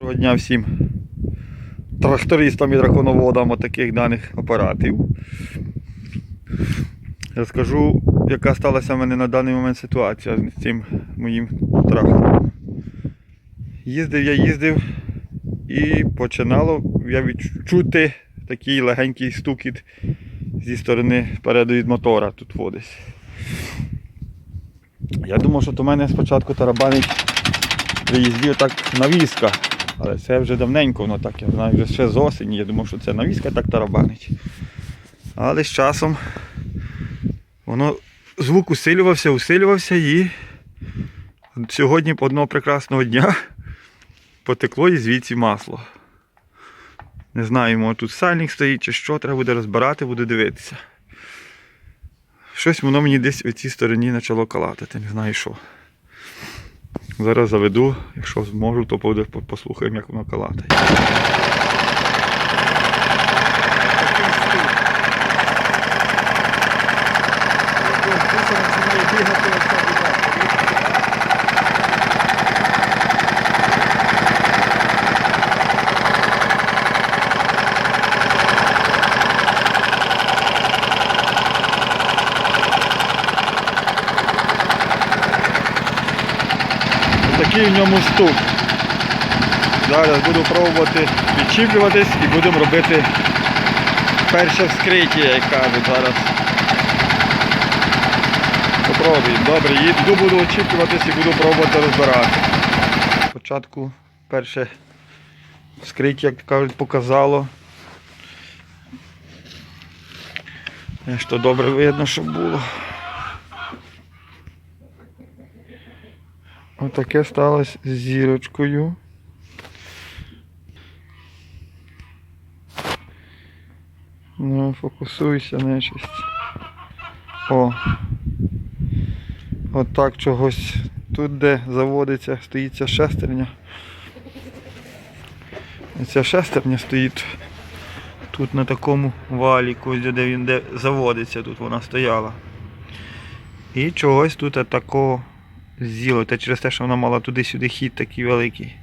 Доброго дня всім трактористам і драконоводам таких даних апаратів. Розкажу, яка сталася в мене на даний момент ситуація з цим моїм трактором. Їздив я їздив і починало я відчути такий легенький стукіт зі сторони спереду від мотора тут водись. Я думав, що в мене спочатку тарабанить при їзді так навіска. Але це вже давненько воно так, я знаю, вже ще з осені. Я думав, що це навіска так тарабанить. Але з часом воно звук усилювався, усилювався і сьогодні одного прекрасного дня потекло і звідси масло. Не знаю, тут сальник стоїть чи що, треба буде розбирати, буду дивитися. Щось воно мені десь у цій стороні почало калатати, не знаю що. Зараз заведу, якщо зможу, то буде- по- послухаємо, як воно калатає. Такий в ньому стук. Зараз буду пробувати підчіплюватись і будемо робити перше вскриття, як кажуть зараз. Попробуємо. Добре, йду буду очіплюватись і буду пробувати розбирати. Спочатку перше вскриття, як кажуть, показало. Е, Що добре видно, що було. Отаке сталося з зірочкою. Ну, фокусуйся, нечисть. О. Отак чогось. Тут, де заводиться, стоїть ця шестерня. Ця шестерня стоїть тут на такому валіку, де він де заводиться, тут вона стояла. І чогось тут такого з'їло. Та через те, що вона мала туди-сюди хід такий великий.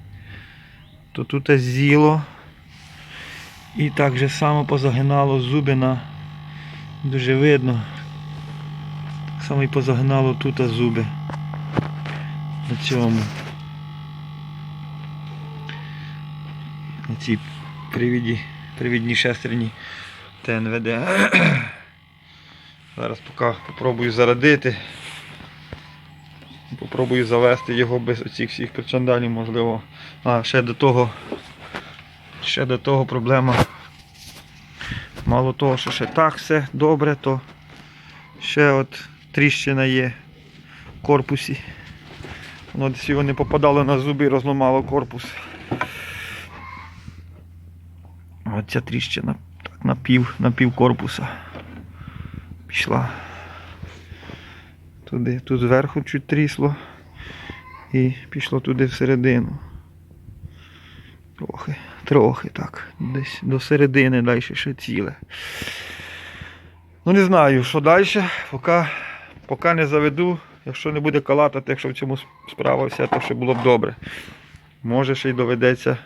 То тут з'їло. І так же само позагинало зуби на дуже видно. Так само і позагинало тут зуби. На цьому. На цій привіді, привідній шестерні ТНВД. Зараз поки попробую зарадити. Попробую завести його без оцих всіх причандалів, можливо. А ще до того ще до того проблема. Мало того, що ще так все добре, то ще от тріщина є в корпусі. Воно десь його не попадало на зуби і розламало корпус. От ця тріщина так на пів корпуса пішла. Туди, тут зверху чуть трісло і пішло туди всередину. Трохи, трохи так. Десь до середини далі ще ціле. Ну не знаю, що далі, поки, поки не заведу, якщо не буде калатати, якщо в цьому справа вся, то ще було б добре. Може ще й доведеться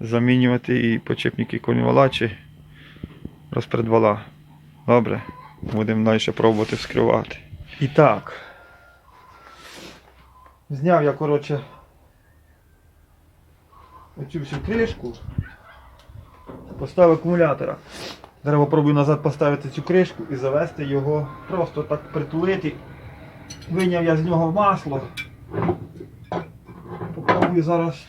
замінювати і почепники конювала чи розпредвала. Добре, будемо далі пробувати вскривати. І так. Зняв я, коротше, оцю всю кришку. Поставив акумулятора. Зараз попробую назад поставити цю кришку і завести його, просто так притулити. Виняв я з нього масло. Попробую зараз.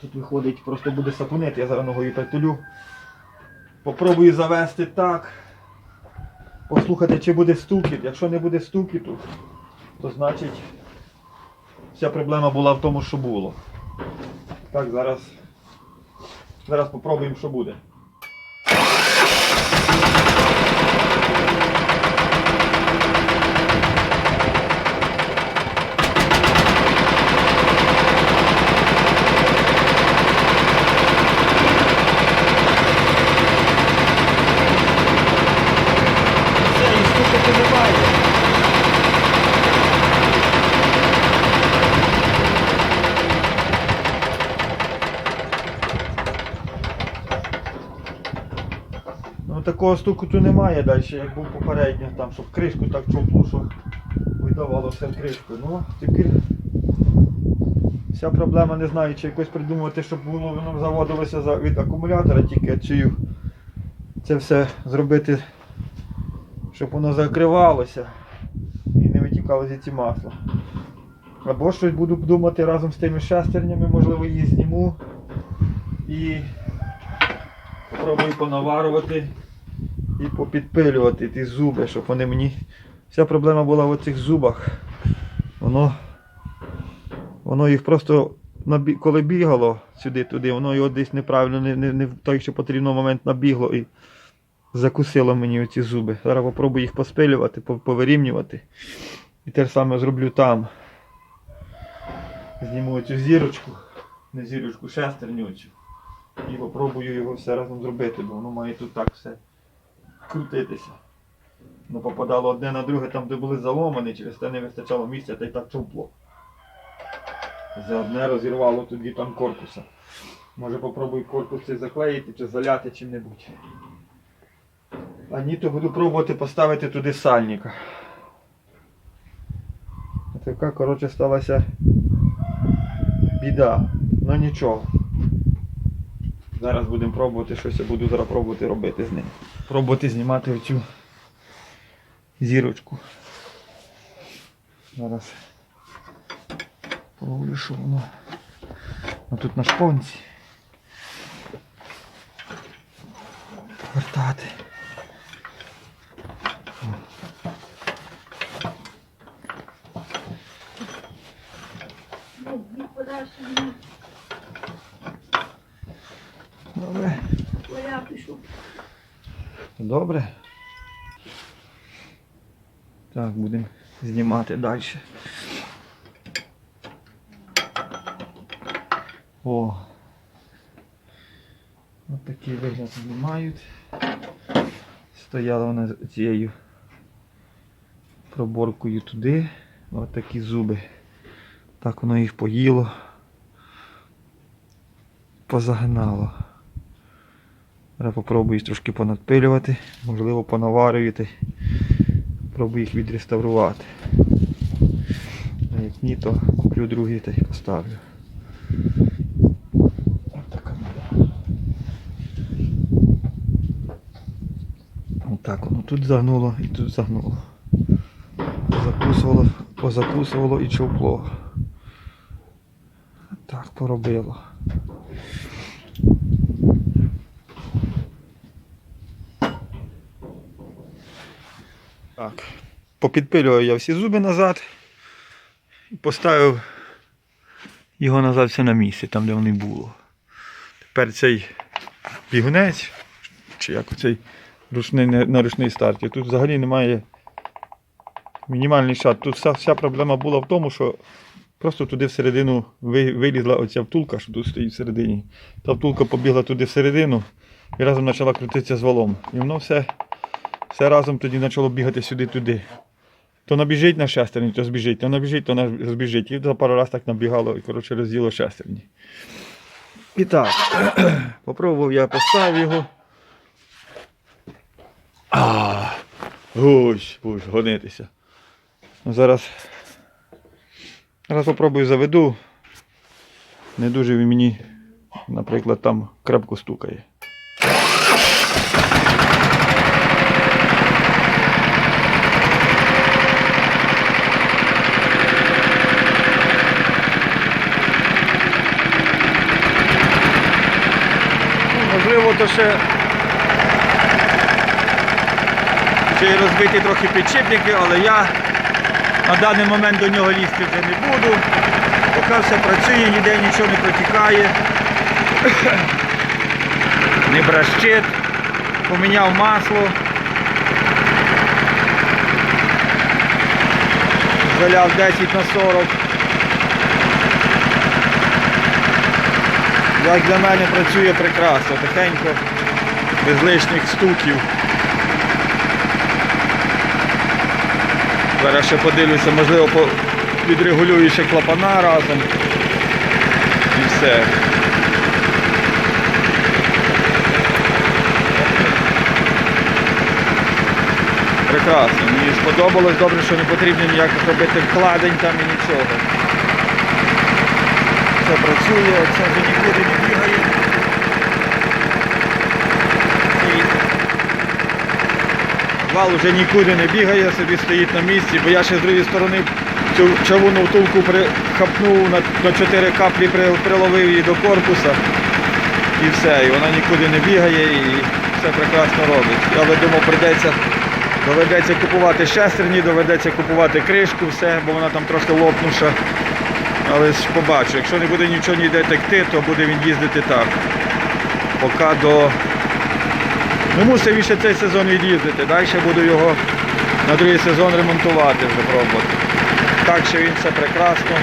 Тут виходить, просто буде сапунет, я зараз ногою притулю. Попробую завести так. Послухати, чи буде стукіт. Якщо не буде стукіту, то значить вся проблема була в тому, що було. Так, зараз, зараз попробуємо, що буде. Все, і стукати немає. Такого стукоту немає далі, як був попередньо, там, щоб кришку так чоплу, що видавало все кришкою. Ну, тепер вся проблема не знаю, чи якось придумувати, щоб було воно заводилося за- від акумулятора тільки, чи це все зробити, щоб воно закривалося і не витікало звідси масло. Або щось буду думати разом з тими шестернями, можливо її зніму і спробую понаварувати і попідпилювати ті зуби, щоб вони мені. Вся проблема була в оцих зубах. Воно, воно їх просто коли бігало сюди-туди, воно його десь неправильно, не, не, не в той, що потрібно момент набігло і закусило мені оці зуби. Зараз попробую їх поспилювати, повирівнювати. І те ж саме зроблю там. Зніму цю зірочку, не зірочку, шестерню. І попробую його все разом зробити, бо воно має тут так все крутитися. Ну попадало одне на друге, там де були заломані, через те не вистачало місця, та й так чомпло. За одне розірвало тоді там корпуса. Може попробую корпус цей заклеїти чи заляти чим-небудь. А ні, то буду пробувати поставити туди сальника. Така, коротше, сталася біда. Ну нічого. Зараз будемо пробувати щось, я буду зараз пробувати робити з ним. Пробувати знімати оцю зірочку. Зараз пробую, що воно. А тут на шпонці. Повертати. Ну, від подальше мені Добре. я пишу. Добре. Так, будемо знімати далі. О. Ось такий вигляд вони мають. Стояла вона цією проборкою туди. Ось такі зуби. Так воно їх поїло. Позагинало. Зараз попробую їх трошки понадпилювати, можливо понаварювати. Пробую їх відреставрувати. А як ні, то куплю другий та й поставлю. Ось така моя. Отак воно тут загнуло і тут загнуло. Позакусувало, позакусувало і човпло. Так поробило. Так. Попідпилював я всі зуби назад і поставив його назад все на місце, там де вони було. Тепер цей бігунець, чи як цей ручний, на ручний старті, тут взагалі немає мінімальний шат. Тут вся, вся проблема була в тому, що просто туди всередину вилізла оця втулка, що тут стоїть всередині. Та втулка побігла туди всередину і разом почала крутитися з валом. І воно все все разом тоді почало бігати сюди-туди. То набіжить на шестерні, то збіжить, то набіжить, то збіжить. І за пару разів так набігало і коротше розділо шестерні. І так, попробував я поставив його. А, ось, будеш гонитися. Ну, зараз, зараз попробую заведу. Не дуже він мені, наприклад, там крепко стукає. Ну, Можливо, то ще, ще розбиті трохи підшипники, але я на даний момент до нього лізти вже не буду. Поки все працює, ніде нічого не протікає. Не бращить. Поміняв масло. Заляв 10 на 40. Як для мене працює прекрасно, тихенько, без лишніх стуків. Зараз ще подивлюся, можливо, відрегулюю ще клапана разом. І все. Прекрасно. Мені сподобалось добре, що не потрібно ніяких робити вкладень там і нічого. Все працює, це вже нікуди не бігає. І вал вже нікуди не бігає, собі стоїть на місці, бо я ще з другої сторони цю чавунну втулку прихапнув на, на 4 каплі, при- приловив її до корпуса і все, і вона нікуди не бігає і все прекрасно робить. Я думав, прийдеться, доведеться купувати шестерні, доведеться купувати кришку, все, бо вона там трохи лопнуша. Але ж побачу, якщо не буде нічого ніде текти, то буде він їздити так. Поки до. Ну мусив він ще цей сезон від'їздити. Далі буду його на другий сезон ремонтувати вже пробувати. Так що він все прекрасно.